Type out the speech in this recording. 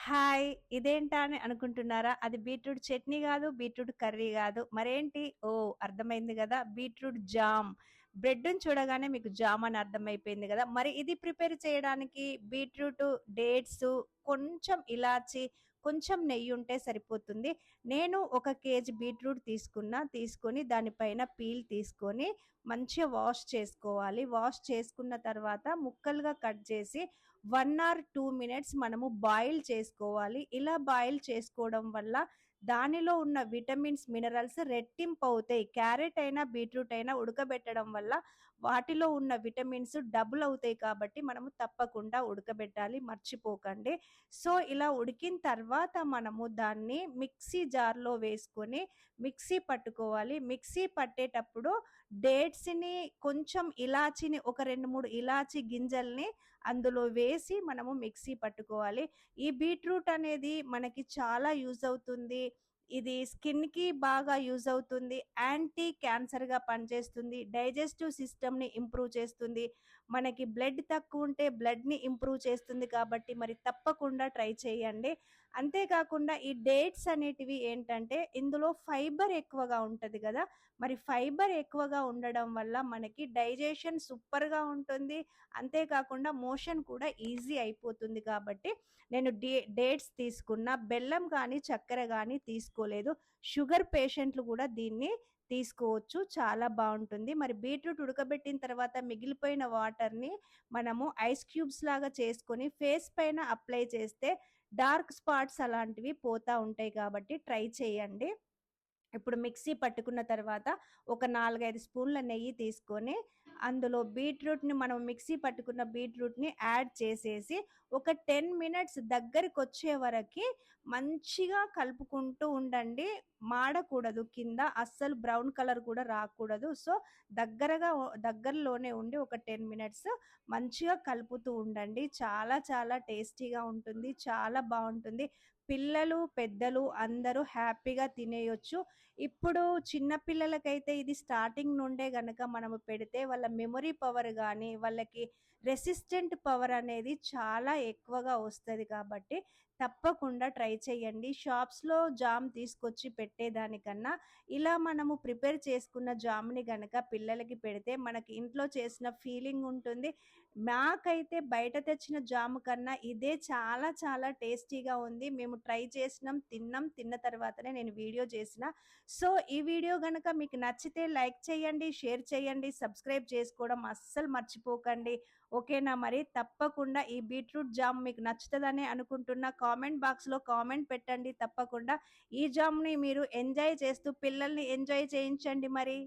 Hi! ఇదేంటా అని అనుకుంటున్నారా? అది బీట్రూట్ చట్నీ కాదు బీట్రూట్ కర్రీ కాదు మరేంటి? ఓ అర్థమైంది కదా బీట్రూట్ జామ్. బ్రెడ్ను చూడగానే మీకు జామ్ అని అర్థమైపోయింది కదా మరి ఇది ప్రిపేర్ చేయడానికి బీట్రూట్ డేట్స్ కొంచెం ఇలాచి, కొంచెం నెయ్యి ఉంటే సరిపోతుంది. నేను ఒక కేజీ బీట్రూట్ తీసుకున్నా. తీసుకొని దానిపైన పీల్ తీసుకొని మంచిగా వాష్ చేసుకోవాలి. వాష్ చేసుకున్న తర్వాత ముక్కలుగా కట్ చేసి వన్ ఆర్ టూ మినిట్స్ మనము బాయిల్ చేసుకోవాలి. ఇలా బాయిల్ చేసుకోవడం వల్ల దానిలో ఉన్న విటమిన్స్, మినరల్స్ రెట్టింపు అవుతాయి క్యారెట్ అయినా, బీట్రూట్ అయినా ఉడకబెట్టడం వల్ల వాటిలో ఉన్న విటమిన్స్ డబుల్ అవుతాయి కాబట్టి మనము తప్పకుండా ఉడకబెట్టాలి మర్చిపోకండి. సో, ఇలా ఉడికిన తర్వాత మనము దాన్ని మిక్సీ జార్‌లో వేసుకొని మిక్సీ పట్టుకోవాలి. మిక్సీ పట్టేటప్పుడు డేట్స్‌ని కొంచెం ఇలాచిని ఒక 2, 3 ఇలాచి గింజల్ని అందులో వేసి మనము మిక్సీ పట్టుకోవాలి. ఈ బీట్రూట్ అనేది మనకి చాలా యూజ్ అవుతుంది. ఇది స్కిన్‌కి బాగా యూజ్ అవుతుంది. యాంటీ క్యాన్సర్‌గా పనిచేస్తుంది. డైజెస్టివ్ సిస్టమ్‌ని ఇంప్రూవ్ చేస్తుంది. మనకి బ్లడ్ తక్కువ ఉంటే బ్లడ్‌ని ఇంప్రూవ్ చేస్తుంది కాబట్టి మరి తప్పకుండా ట్రై చేయండి. అంతేకాకుండా ఈ డేట్స్ అనేటివి ఏంటంటే ఇందులో ఫైబర్ ఎక్కువగా ఉంటుంది కదా మరి ఫైబర్ ఎక్కువగా ఉండడం వల్ల మనకి డైజెషన్ సూపర్‌గా ఉంటుంది. అంతేకాకుండా మోషన్ కూడా ఈజీ అయిపోతుంది కాబట్టి నేను డే డేట్స్ తీసుకున్న. బెల్లం కానీ చక్కెర కానీ గానీ తీసుకోలేదు. షుగర్ పేషెంట్లు కూడా దీన్ని తీసుకోవచ్చు. చాలా బాగుంటుంది మరి బీట్రూట్ ఉడకబెట్టిన తర్వాత మిగిలిపోయిన వాటర్‌ని మనము ఐస్ క్యూబ్స్ లాగా చేసుకొని ఫేస్ పైన అప్లై చేస్తే డార్క్ స్పాట్స్ అలాంటివి పోతా ఉంటాయి కాబట్టి ట్రై చేయండి. ఇప్పుడు మిక్సీ పట్టుకున్న తర్వాత ఒక 4, 5 స్పూన్ల నెయ్యి తీసుకొని అందులో బీట్రూట్‌ని మనం మిక్సీ పట్టుకున్న బీట్రూట్‌ని యాడ్ చేసేసి ఒక 10 మినిట్స్ దగ్గరికొచ్చే వరకు మంచిగా కలుపుకుంటూ ఉండండి. మాడకూడదు కింద. అస్సలు బ్రౌన్ కలర్ కూడా రాకూడదు. సో, దగ్గరగా దగ్గరలోనే ఉండి ఒక 10 మినిట్స్ మంచిగా కలుపుతూ ఉండండి. చాలా చాలా టేస్టీగా ఉంటుంది. చాలా బాగుంటుంది పిల్లలు, పెద్దలు అందరూ హ్యాపీగా తినేయొచ్చు. ఇప్పుడు చిన్న పిల్లలకైతే ఇది స్టార్టింగ్ నుండే గనక మనము పెడితే వాళ్ళ మెమరీ పవర్ కానీ వాళ్ళకి రెసిస్టెంట్ పవర్ అనేది చాలా ఎక్కువగా వస్తుంది కాబట్టి తప్పకుండా ట్రై చేయండి. షాప్స్‌లో జామ్ తీసుకొచ్చి పెట్టేదానికన్నా ఇలా మనము ప్రిపేర్ చేసుకున్న జామ్‌ని గనక పిల్లలకి పెడితే మనకి ఇంట్లో చేసిన ఫీలింగ్ ఉంటుంది. నాకైతే బయట తెచ్చిన జాము కన్నా ఇదే చాలా చాలా టేస్టీగా ఉంది. మేము ట్రై చేసినాం, తిన్నాం. తిన్న తర్వాతనే నేను వీడియో చేసిన. సో, ఈ వీడియో కనుక మీకు నచ్చితే లైక్ చేయండి, షేర్ చేయండి, సబ్స్క్రైబ్ చేసుకోవడం అస్సలు మర్చిపోకండి. ఓకేనా మరి? తప్పకుండా ఈ బీట్రూట్ జామ్ మీకు నచ్చుతదనే అనుకుంటున్నా. కామెంట్ బాక్స్‌లో కామెంట్ పెట్టండి తప్పకుండా. ఈ జామ్‌ని మీరు ఎంజాయ్ చేస్తూ పిల్లల్ని ఎంజాయ్ చేయించండి మరి.